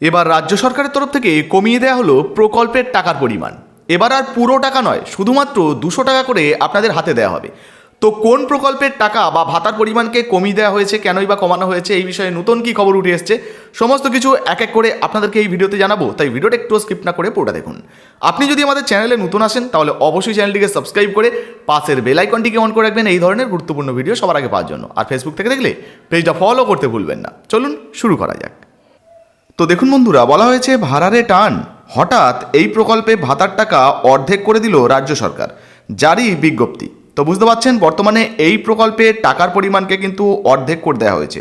এবার রাজ্য সরকারের তরফ থেকে কমিয়ে দেওয়া হলো প্রকল্পের টাকার পরিমাণ। এবার আর পুরো টাকা নয়, শুধুমাত্র দুশো টাকা করে আপনাদের হাতে দেওয়া হবে। তো কোন প্রকল্পের টাকা বা ভাতার পরিমাণকে কমিয়ে দেওয়া হয়েছে, কেনই বা কমানো হয়েছে, এই বিষয়ে নতুন কি খবর উঠে এসছে, সমস্ত কিছু এক এক করে আপনাদেরকে এই ভিডিওতে জানাব। তাই ভিডিওটা একটু স্কিপ না করে পুরোটা দেখুন। আপনি যদি আমাদের চ্যানেলে নতুন আসেন, তাহলে অবশ্যই চ্যানেলটিকে সাবস্ক্রাইব করে পাশের বেল আইকনটিকে অন করে রাখবেন, এই ধরনের গুরুত্বপূর্ণ ভিডিও সবার আগে পাওয়ার জন্য। আর ফেসবুক থেকে দেখলে পেজটা ফলো করতে ভুলবেন না। চলুন শুরু করা যাক। তো দেখুন বন্ধুরা, বলা হয়েছে ভাড়ারে টান। হঠাৎ এই প্রকল্পে ভাতার টাকা অর্ধেক করে দিল রাজ্য সরকার জারি বিজ্ঞপ্তি। তো বুঝতে পারছেন, বর্তমানে এই প্রকল্পে টাকার পরিমাণকে কিন্তু অর্ধেক করে দেওয়া হয়েছে।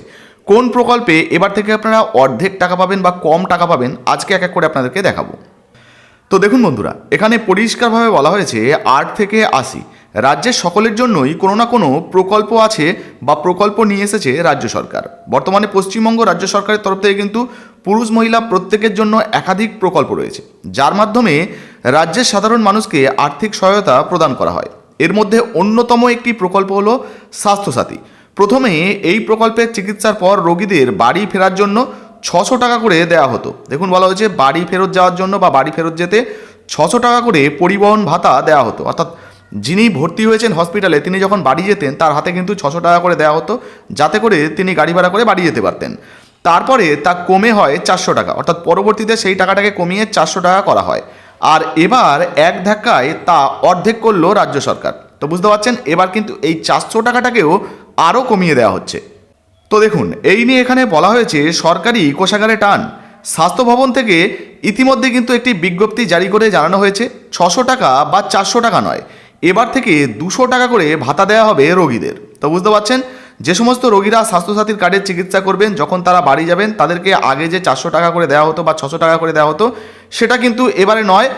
কোন প্রকল্পে এবার থেকে আপনারা অর্ধেক টাকা পাবেন বা কম টাকা পাবেন, আজকে এক এক করে আপনাদেরকে দেখাবো। তো দেখুন বন্ধুরা, এখানে পরিষ্কারভাবে বলা হয়েছে আট থেকে আশি। রাজ্যের সকলের জন্যই কোনো না কোনো প্রকল্প আছে বা প্রকল্প নিয়ে এসেছে রাজ্য সরকার। বর্তমানে পশ্চিমবঙ্গ রাজ্য সরকারের তরফ থেকে কিন্তু পুরুষ মহিলা প্রত্যেকের জন্য একাধিক প্রকল্প রয়েছে, যার মাধ্যমে রাজ্যের সাধারণ মানুষকে আর্থিক সহায়তা প্রদান করা হয়। এর মধ্যে অন্যতম একটি প্রকল্প হলো স্বাস্থ্যসাথী। প্রথমে এই প্রকল্পের চিকিৎসার পর রোগীদের বাড়ি ফেরার জন্য ছশো টাকা করে দেওয়া হতো। দেখুন, বলা হয়েছে বাড়ি ফেরত যাওয়ার জন্য বা বাড়ি ফেরত যেতে ছশো টাকা করে পরিবহন ভাতা দেওয়া হতো। অর্থাৎ যিনি ভর্তি হয়েছেন হসপিটালে, তিনি যখন বাড়ি যেতেন, তার হাতে কিন্তু ছশো টাকা করে দেওয়া হতো, যাতে করে তিনি গাড়ি ভাড়া করে বাড়ি যেতে পারতেন। তারপরে তা কমে হয় চারশো টাকা। অর্থাৎ পরবর্তীতে সেই টাকাটাকে কমিয়ে চারশো টাকা করা হয়। আর এবার এক ধাক্কায় তা অর্ধেক করল রাজ্য সরকার। তো বুঝতে পারছেন, এবার কিন্তু এই চারশো টাকাটাকেও আরও কমিয়ে দেওয়া হচ্ছে। তো দেখুন, এই নিয়ে এখানে বলা হয়েছে, সরকারি কোষাগারে টান। স্বাস্থ্য ভবন থেকে ইতিমধ্যে কিন্তু একটি বিজ্ঞপ্তি জারি করে জানানো হয়েছে, ছশো টাকা বা চারশো টাকা নয়। এবার থেকে দুশো টাকা করে ভাতা দেওয়া হবে রোগীদের। তো বুঝতে পারছেন যে সমস্ত রোগীরা স্বাস্থ্যসাথীর কার্ডের চিকিৎসা করবেন, যখন তারা বাড়ি যাবেন, তাদেরকে আগে যে চারশো টাকা করে দেওয়া হতো বা ছশো টাকা করে দেওয়া হতো, সেটা কিন্তু এবারে নয়।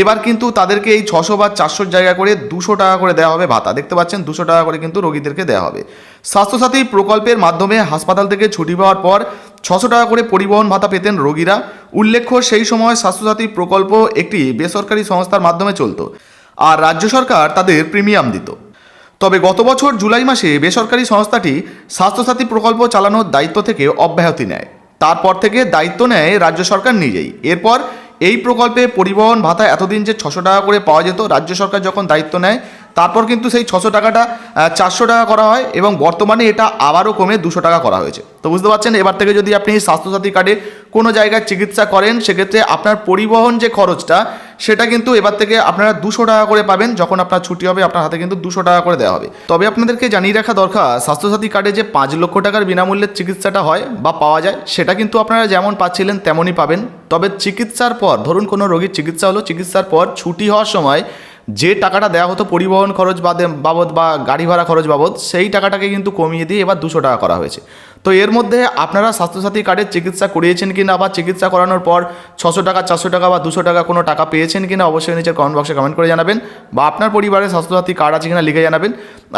এবার কিন্তু তাদেরকে এই ছশো বা চারশোর জায়গা করে দুশো টাকা করে দেওয়া হবে ভাতা। দেখতে পাচ্ছেন, দুশো টাকা করে কিন্তু রোগীদেরকে দেওয়া হবে। স্বাস্থ্যসাথী প্রকল্পের মাধ্যমে হাসপাতাল থেকে ছুটি পাওয়ার পর ছশো টাকা করে পরিবহন ভাতা পেতেন রোগীরা। উল্লেখ্য, সেই সময় স্বাস্থ্যসাথী প্রকল্প একটি বেসরকারি সংস্থার মাধ্যমে চলতো, আর রাজ্য সরকার তাদের প্রিমিয়াম দিত। তবে গত বছর জুলাই মাসে বেসরকারি সংস্থাটি স্বাস্থ্যসাথী প্রকল্প চালানোর দায়িত্ব থেকে অব্যাহতি নেয়। তারপর থেকে দায়িত্ব নেয় রাজ্য সরকার নিজেই। এরপর এই প্রকল্পে পরিবহন ভাতা এতদিন যে ছশো টাকা করে পাওয়া যেত, রাজ্য সরকার যখন দায়িত্ব নেয়, তারপর কিন্তু সেই ছশো টাকাটা চারশো টাকা করা হয় এবং বর্তমানে এটা আবারও কমে দুশো টাকা করা হয়েছে। তো বুঝতে পারছেন, এবার থেকে যদি আপনি স্বাস্থ্যসাথী কার্ডে কোনো জায়গায় চিকিৎসা করেন, সেক্ষেত্রে আপনার পরিবহন যে খরচটা সেটা কিন্তু এবার থেকে আপনারা দুশো টাকা করে পাবেন যখন আপনার ছুটি হবে, আপনার হাতে কিন্তু দুশো টাকা করে দেওয়া হবে। তবে আপনাদেরকে জানিয়ে রাখা দরকার, স্বাস্থ্যসাথী কার্ডে যে পাঁচ লক্ষ টাকার বিনামূল্যের চিকিৎসাটা হয় বা পাওয়া যায়, সেটা কিন্তু আপনারা যেমন পাচ্ছিলেন তেমনই পাবেন। তবে চিকিৎসার পর, ধরুন কোনো রোগীর চিকিৎসা হলো, চিকিৎসার পর ছুটি হওয়ার সময় যে টাকাটা দেওয়া হতো পরিবহন খরচ বাদে বাবদ বা গাড়ি ভাড়া খরচ বাবদ, সেই টাকাটাকে কিন্তু কমিয়ে দিয়ে এবার দুশো টাকা করা হয়েছে। তো এর মধ্যে আপনারা স্বাস্থ্যসাথী কার্ডের চিকিৎসা করিয়েছেন কি না বা চিকিৎসা করানোর পর ছশো টাকা, চারশো টাকা বা দুশো টাকা কোনো টাকা পেয়েছেন কি না অবশ্যই নিচের কমেন্ট বক্সে কমেন্ট করে জানাবেন বা আপনার পরিবারের স্বাস্থ্যসাথী কার্ড আছে কিনা লিখে জানাবেন।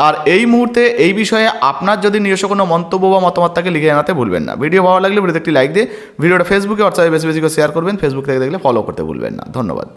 আর এই মুহূর্তে এই বিষয়ে আপনার যদি নিজস্ব কোনো মন্তব্য বা মতামত থাকে লিখে জানাতে ভুলবেন না। ভিডিও ভালো লাগলে ভিডিওতে একটি লাইক দিয়ে, ভিডিওটা ফেসবুকে হোয়াটসঅ্যাপে বেশি বেশি করে শেয়ার করবেন। ফেসবুক থেকে দেখলে ফলো করতে ভুলবেন না। ধন্যবাদ।